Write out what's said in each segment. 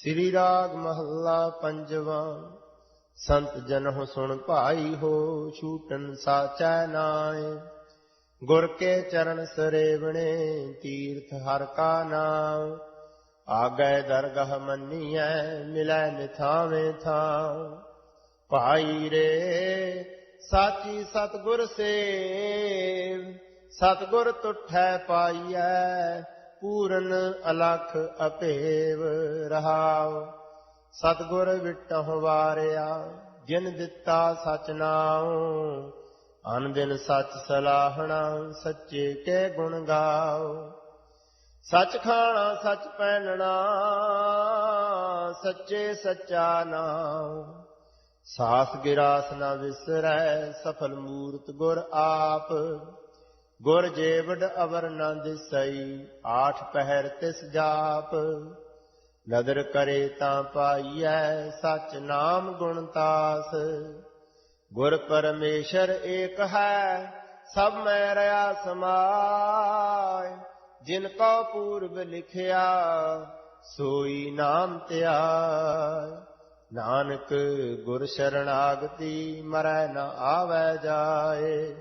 ਸ੍ਰੀ ਰਾਗ ਮਹੱਲਾ ਪੰਜਵਾਂ। ਸੰਤ ਜਨ ਹੋ ਸੁਣ ਭਾਈ ਹੋ ਛੂਟਨ ਸਾਚੈ ਨਾਏ। ਗੁਰ ਕੇ ਚਰਨ ਸਰੇਵਣੇ, ਤੀਰਥ ਹਰ ਕਾ ਨਾਮ ਆਗੈ ਦਰਗਹ ਮੰਨੀਐ, ਮਿਲੈ ਨਿਥਾਵੇਂ ਥਾਂ ਭਾਈ ਰੇ, ਸਾਚੀ ਸਤਗੁਰ ਸੇਵ। ਸਤਗੁਰ ਤੁਠੈ ਪਾਈਐ ਪੂਰਨ ਅਲਖ ਅਪੇਵ ਰਹਾਉ। ਸਤਗੁਰ ਵਿਟਹੁ ਵਾਰਿਆ, ਜਿਨ ਦਿੱਤਾ ਸਚ ਨਾਉ। ਅਨ ਦਿਨ ਸਚ ਸਲਾਹਣਾ, ਸੱਚੇ ਕੇ ਗੁਣ ਗਾਓ ਸੱਚ ਖਾਣਾ, ਸੱਚ ਪਹਿਨਣਾ, ਸੱਚੇ ਸੱਚਾ ਨਾਮ ਸਾਸ ਗਿਰਾਸ ਨਾ ਵਿਸਰੈ, ਸਫਲ ਮੂਰਤ ਗੁਰ ਆਪ। ਗੁਰ ਜੇਵਡ ਅਵਰ ਨੰਦ ਸਈ, ਆਠ ਪਹਿਰ ਤਿਸ ਜਾਪ। ਨਦਰ ਕਰੇ ਤਾਂ ਪਾਈਐ ਸਚ ਨਾਮ ਗੁਣ ਤਾਸ। ਗੁਰ ਪਰਮੇਸ਼ਰ ਏਕ ਹੈ, ਸਭ ਮੈਂ ਰਿਆ ਸਮਾਇ ਜਿਨ ਕੋ ਪੂਰਬ ਲਿਖਿਆ, ਸੋਈ ਨਾਮ ਧਿਆਇ ਨਾਨਕ ਗੁਰ ਸ਼ਰਨਾਗਤੀ, ਮਰੈ ਨ ਆਵੈ ਜਾਏ।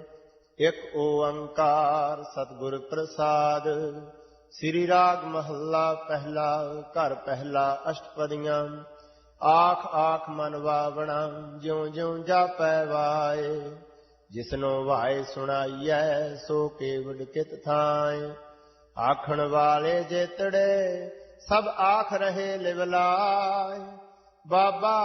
ਇਕ ਓੰਕਾਰ ਸਤਿਗੁਰ ਪ੍ਰਸਾਦ। ਸ੍ਰੀ ਰਾਗ ਮਹੱਲਾ ਪਹਿਲਾ, ਘਰ ਪਹਿਲਾ, ਅਸ਼ਟਪਦੀਆਂ। ਆਖ ਆਖ ਮਨ ਵਾਵਣਾ, ਜਿਉ ਜਿਉ ਜਾਪੈ ਵਾਏ। ਜਿਸਨੋ ਵਾਏ ਸੁਣਾਈਐ, ਸੋ ਕੇਵਲ ਕਿਤ ਥਾਏ। ਆਖਣ ਵਾਲੇ ਜੇਤੜੇ, ਸਭ ਆਖ ਰਹੇ ਲਿਵਲਾਏ ਬਾਬਾ,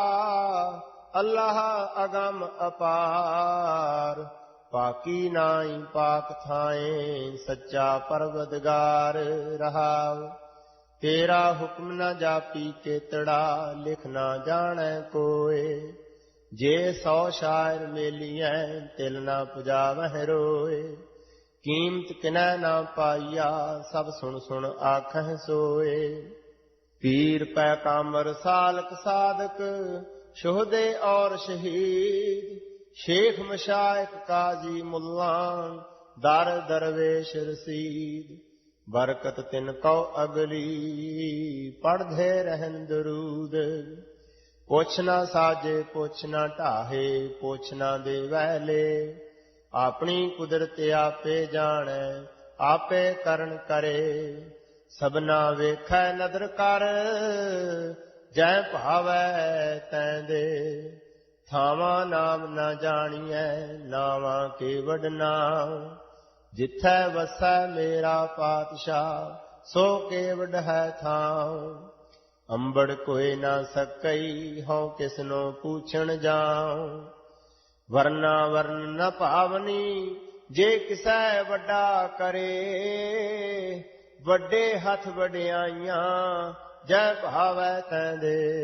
ਅੱਲਾਹ ਅਗੰਮ ਅਪਾਰ। ਪਾਕੀ ਨਾਈ ਪਾਕ ਥਾਏ, ਸੱਚਾ ਪਰਵਦਗਾਰ ਰਹਾਵ ਤੇਰਾ ਹੁਕਮ ਨਾ ਜਾਪੀ ਕੇਤੜਾ ਲਿਖ ਨਾ ਜਾਣੈ ਕੋਏ। ਜੇ ਸੌ ਸ਼ਾਇਰ ਮੇਲੀਐ, ਤਿਲ ਨਾ ਪੁਜਾਵਹਿ ਰੋਏ। ਕੀਮਤ ਕਿਨੈ ਨਾ ਪਾਈਆ, ਸਭ ਸੁਣ ਸੁਣ ਆਖਹਿ ਸੋਏ। ਪੀਰ ਪੈ ਕਾਮਰ ਸਾਲਕ ਸਾਧਕ, ਸ਼ੋਹਦੇ ਔਰ ਸ਼ਹੀਦ। ਸ਼ੇਖ ਮਸ਼ਾਇਕ ਕਾਜ਼ੀ ਮੁੱਲਾਂ ਦਰ ਦਰਵੇਸ਼ ਰਸੀਦ, ਬਰਕਤ ਤਿਨ ਕਉ ਅਗਲੀ ਪੜਧੇ ਰਹਿਨ ਦਰੂਦ। ਪੁੱਛ ਨਾ ਸਾਜੇ, ਪੁੱਛ ਨਾ ਢਾਹੇ, ਪੁੱਛ ਨਾ ਦੇ ਵੈਲੇ ਆਪਣੀ ਕੁਦਰਤ ਆਪੇ ਜਾਣੈ, ਆਪੇ ਕਰਨ ਕਰੇ। ਸਭਨਾ ਵੇਖੈ ਨਦਰ ਕਰ, ਜੈ ਭਾਵੈ ਤੈ ਦੇ। ਥਾਵਾਂ ਨਾਮ ਨਾ ਜਾਣੀਐ ਨਾਵਾਂ ਕੇਵਡ ਨਾਮ ਜਿੱਥੈ ਵਸੈ ਮੇਰਾ ਪਾਤਸ਼ਾਹ, ਸੋ ਕੇਵਡ ਹੈ ਥਾਂ। ਅੰਬੜ ਕੋਈ ਨਾ ਸਕਈ, ਹਉ ਕਿਸਨੋ ਪੁੱਛਣ ਜਾਉ। ਵਰਨਾ ਵਰਨ ਨ ਭਾਵਨੀ, ਜੇ ਕਿਸੈ ਵੱਡਾ ਕਰੇ। ਵੱਡੇ ਹੱਥ ਵਡਿਆਈਆਂ, ਜੈ ਭਾਵੈ ਤੈਂਦੇ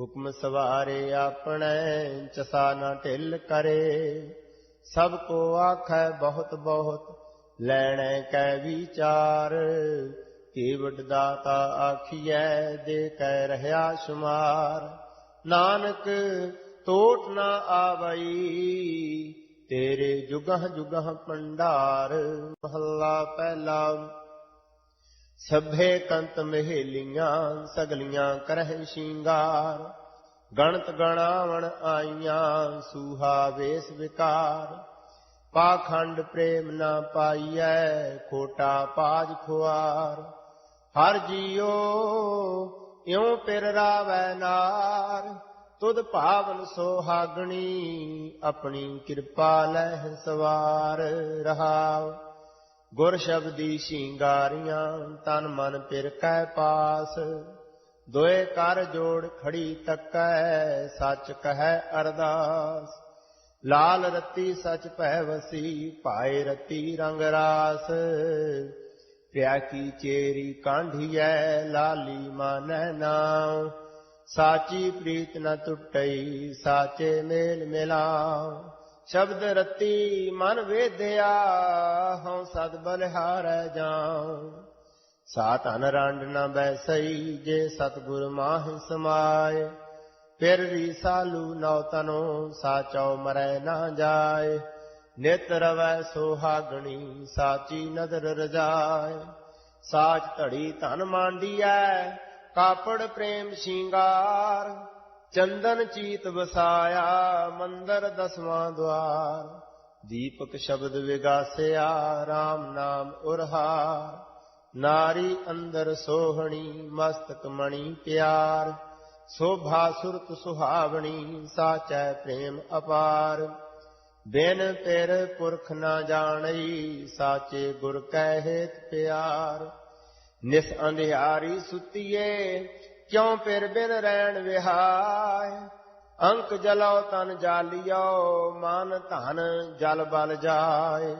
ਹੁਕਮ ਸਵਾਰੇ ਆਪਣੇ, ਚਸਾ ਨਾ ਢਿੱਲ ਕਰੇ। ਸਭ ਕੋ ਆਖੈ ਬਹੁਤ ਬਹੁਤ, ਲੈਣੈ ਕੈ ਵਿਚਾਰ। ਕੇਵਡ ਦਾਤਾ ਆਖੀਐ ਦੇ ਕੈ ਰਹਾ ਸ਼ੁਮਾਰ। ਨਾਨਕ ਟੋਟ ਨਾ ਆਵਈ, ਤੇਰੇ ਜੁਗਹ ਜੁਗਹ ਪੰਡਾਰ ਮਹੱਲਾ ਪਹਿਲਾ ਸਭੇ ਕੰਤ ਮਹਿਲੀਆਂ, ਸਗਲੀਆਂ ਕਰਹਿ ਸ਼ਿੰਗਾਰ। ਗਣਤ ਗਣਾਵਣ ਆਈਆਂ, ਸੂਹਾ ਵੇਸ ਵਿਕਾਰ। ਪਾਖੰਡ ਪ੍ਰੇਮ ਨਾ ਪਾਈਐ, ਖੋਟਾ ਪਾਜ ਖੁਆਰ। ਹਰ ਜੀਓ, ਇਉ ਪਿਰ ਰਾਵੈ ਨਾਰ। ਤੁਧ ਭਾਵਨ ਸੋਹਾਗਣੀ, ਆਪਣੀ ਕਿਰਪਾ ਲੈ ਸਵਾਰ ਰਹਾਓ ਗੁਰ ਸ਼ਬਦੀ ਸ਼ਿੰਗਾਰੀਆਂ, ਤਨ ਮਨ ਪਿਰ ਕੈ ਪਾਸ। ਦੋਏ ਕਰ ਜੋੜ ਖੜੀ ਤੱਕੈ, ਸੱਚ ਕਹੈ ਅਰਦਾਸ। ਲਾਲ ਰਤੀ ਸਚ ਭੈ ਵਸੀ ਪਾਏ ਰਤੀ ਰੰਗ ਰਾਸ। ਪਿਆ ਕੀ ਚੇਰੀ ਕਾਂਢੀਐ, ਲਾਲੀ ਮਾਨੈ ਨਾਮ ਸਾਚੀ ਪ੍ਰੀਤ ਨ ਟੁੱਟਈ, ਸਾਚੇ ਮੇਲ ਮਿਲਾਉ। ਸ਼ਬਦ ਰਤੀ ਮਨ ਵੇਧਿਆ ਹਉ ਸਦ ਬਲਿਹਾਰੈ ਜਾਉ। ਸਾਤ ਅਨਰੰਡ ਨ ਬੈਸਈ, ਜੇ ਸਤਗੁਰ ਮਾਹਿ ਸਮਾਏ। ਫਿਰ ਵੀ ਸਾਲੂ ਨਉ ਤਨੋ ਸਾਚਉ ਮਰੈ ਨਾ ਜਾਏ। ਨਿਤ ਰਵੈ ਸੋਹਾਗਣੀ, ਸਾਚੀ ਨਦਰ ਰਜਾਏ। ਸਾਚ ਧੜੀ ਧਨ ਮਾਂਡੀਐ, ਕਾਪੜ ਪ੍ਰੇਮ ਸ਼ਿੰਗਾਰ। ਚੰਦਨ ਚੀਤ ਵਸਾਇਆ, ਮੰਦਰ ਦਸਵਾਂ ਦਵਾਰ। ਦੀਪਕ ਸ਼ਬਦ ਵਿਗਾਸਿਆ RAM ਨਾਮ ਉਰਹਾਰ। ਨਾਰੀ ਅੰਦਰ ਸੋਹਣੀ, ਮਸਤਕ ਮਣੀ ਪਿਆਰ। ਸੋਭਾ ਸੁਰਤ ਸੁਹਾਵਣੀ, ਸਾਚੈ ਪ੍ਰੇਮ ਅਪਾਰ। ਬਿਨ ਪਿਰ ਪੁਰਖ ਨਾ ਜਾਣਈ, ਸਾਚੇ ਗੁਰ ਕੈ ਪਿਆਰ। ਨਿਸ ਅੰਧਿਆਰੀ ਸੁਤੀਏ ਕਿਉ ਪਿਰ ਬਿਨ ਰਹਿਣ ਵਿਹਾਇ ਅੰਕ ਜਲੋ ਤਨ ਜਾਲਿਓ, ਮਨ ਧਨ ਜਲ ਬਲ ਜਾਏ।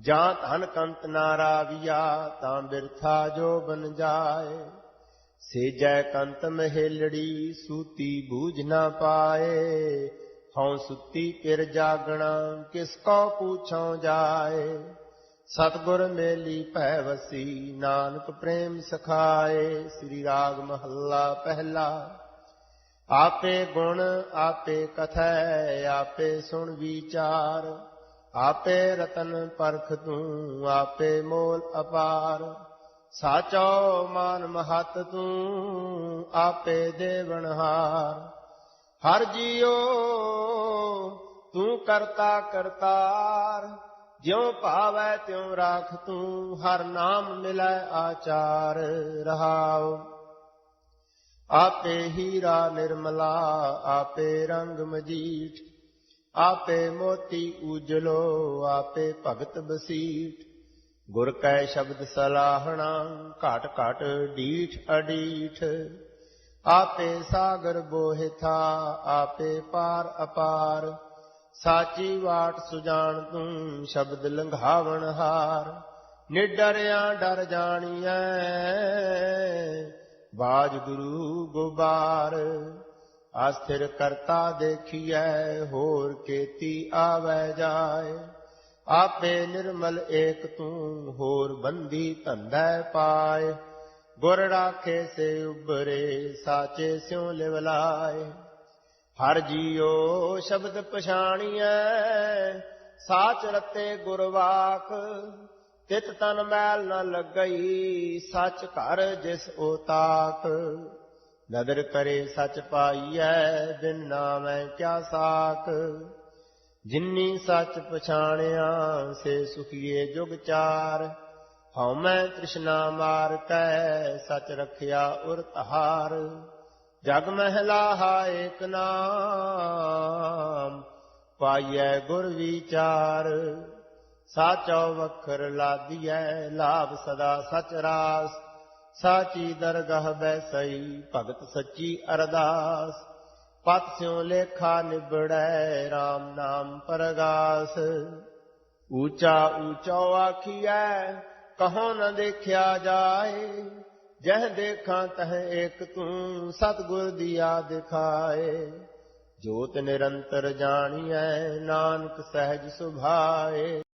ਜਾਂ ਧਨ ਕੰਤ ਨਾ ਰਾਵਿਆ, ਤਾਂ ਬਿਰਥਾ ਜੋ ਬਨ ਜਾਏ। ਸੇਜੈ ਕੰਤ ਮਹਿਲੜੀ, ਸੂਤੀ ਬੂਝ ਨਾ ਪਾਏ। ਹਉ ਸੁੱਤੀ ਪਿਰ ਜਾਗਣਾ, ਕਿਸ ਕੋ ਪੂਛਉ ਜਾਏ। ਸਤਗੁਰ ਮੇਲੀ ਭੈ ਵਸੀ ਨਾਨਕ ਪ੍ਰੇਮ ਸਖਾਏ, ਸ੍ਰੀ ਰਾਗ ਮਹੱਲਾ ਪਹਿਲਾ। ਆਪੇ ਗੁਣ ਆਪੇ ਕਥੈ, ਆਪੇ ਸੁਣ ਵਿਚਾਰ, ਆਪੇ ਰਤਨ ਪਰਖ ਤੂੰ, ਆਪੇ ਮੋਲ ਅਪਾਰ। ਸਾਚੋ ਮਾਨ ਮਹਤ ਤੂੰ, ਆਪੇ ਦੇਵਨਹਾਰ ਹਰ ਜੀਓ, ਤੂੰ ਕਰਤਾ ਕਰਤਾਰ ਜਿਉ ਭਾਵੈ ਤਿਉ ਰਾਖ ਤੂੰ, ਹਰ ਨਾਮ ਮਿਲੈ ਆਚਾਰ ਰਹਾਉ। ਆਪੇ ਹੀਰਾ ਨਿਰਮਲਾ, ਆਪੇ ਰੰਗ ਮਜੀਠ, ਆਪੇ ਮੋਤੀ ਉਜਲੋ, ਆਪੇ ਭਗਤ ਬਸੀਠ। ਗੁਰ ਕੈ ਸ਼ਬਦ ਸਲਾਹਣਾ, ਘਟ ਘਟ ਡੀਠ ਅਡੀਠ। ਆਪੇ ਸਾਗਰ ਬੋਹਿਥਾ ਆਪੇ ਪਾਰ ਅਪਾਰ। ਸਾਚੀ ਵਾਟ ਸੁਜਾਨ ਤੂੰ ਸ਼ਬਦ ਲੰਘਾਵਣ ਹਾਰ। ਨਿਡਰਿਆ ਡਰ ਜਾਣੀਐ, ਬਾਜ ਗੁਰੂ ਗੁਬਾਰ। ਆਸਥਿਰ ਕਰਤਾ ਦੇਖੀਐ, ਹੋਰ ਕੇਤੀ ਆਵੈ ਜਾਏ। ਆਪੇ ਨਿਰਮਲ ਏਕ ਤੂੰ, ਹੋਰ ਬੰਦੀ ਧੰਦੈ ਪਾਏ। ਗੁਰ ਰਾਖੇ ਸੇ ਉਬਰੇ ਸਾਚੇ ਸਿਉ ਲਿਵਲਾਏ ਹਰ ਜੀਓ ਸ਼ਬਦ ਪਛਾਣੀਐ, ਸਾਚ ਰਤੇ ਗੁਰਵਾਕ, ਤਿਤ ਤਨ ਮੈਲ ਨ ਲੱਗਈ, ਸੱਚ ਘਰ ਜਿਸ ਓਤਾਕ ਨਦਰ ਕਰੇ ਸੱਚ ਪਾਈਐ, ਬਿਨ ਨਾਮੈ ਕਿਆ ਸਾਕ। ਜਿਨੀ ਸੱਚ ਪਛਾਣਿਆ, ਸੇ ਸੁਖੀਏ ਜੁਗ ਚਾਰ। ਹਉ ਮੈਂ ਤ੍ਰਿਸ਼ਨਾ ਮਾਰ ਕੈ, ਸੱਚ ਰਖਿਆ ਉਰ ਤਹਾਰ। ਜਗ ਮਹਿਲਾ ਏਕ ਨਾਮ, ਪਾਈਐ ਗੁਰ ਵਿਚਾਰ। ਸਾਚੋ ਵਖਰ ਲਾਦੀਐ, ਲਾਭ ਸਦਾ ਸਚ ਰਾਸ। ਸਾਚੀ ਦਰਗਹ ਬੈਸਈ ਭਗਤ ਸੱਚੀ ਅਰਦਾਸ। ਪਤ ਸਿਉ ਲੇਖਾ ਨਿਬੜੈ RAM ਨਾਮ ਪਰਗਾਸ। ਊਚਾ ਊਚੋ ਆਖੀਐ, ਕਹੋ ਨ ਦੇਖਿਆ ਜਾਏ। ਜਹ ਦੇਖਾਂ ਤਹ ਏਕ ਤੂੰ ਸਤਗੁਰ ਦੀਆ ਦਿਖਾਏ ਜੋਤ ਨਿਰੰਤਰ ਜਾਣੀਐ ਨਾਨਕ ਸਹਿਜ ਸੁਭਾਏ।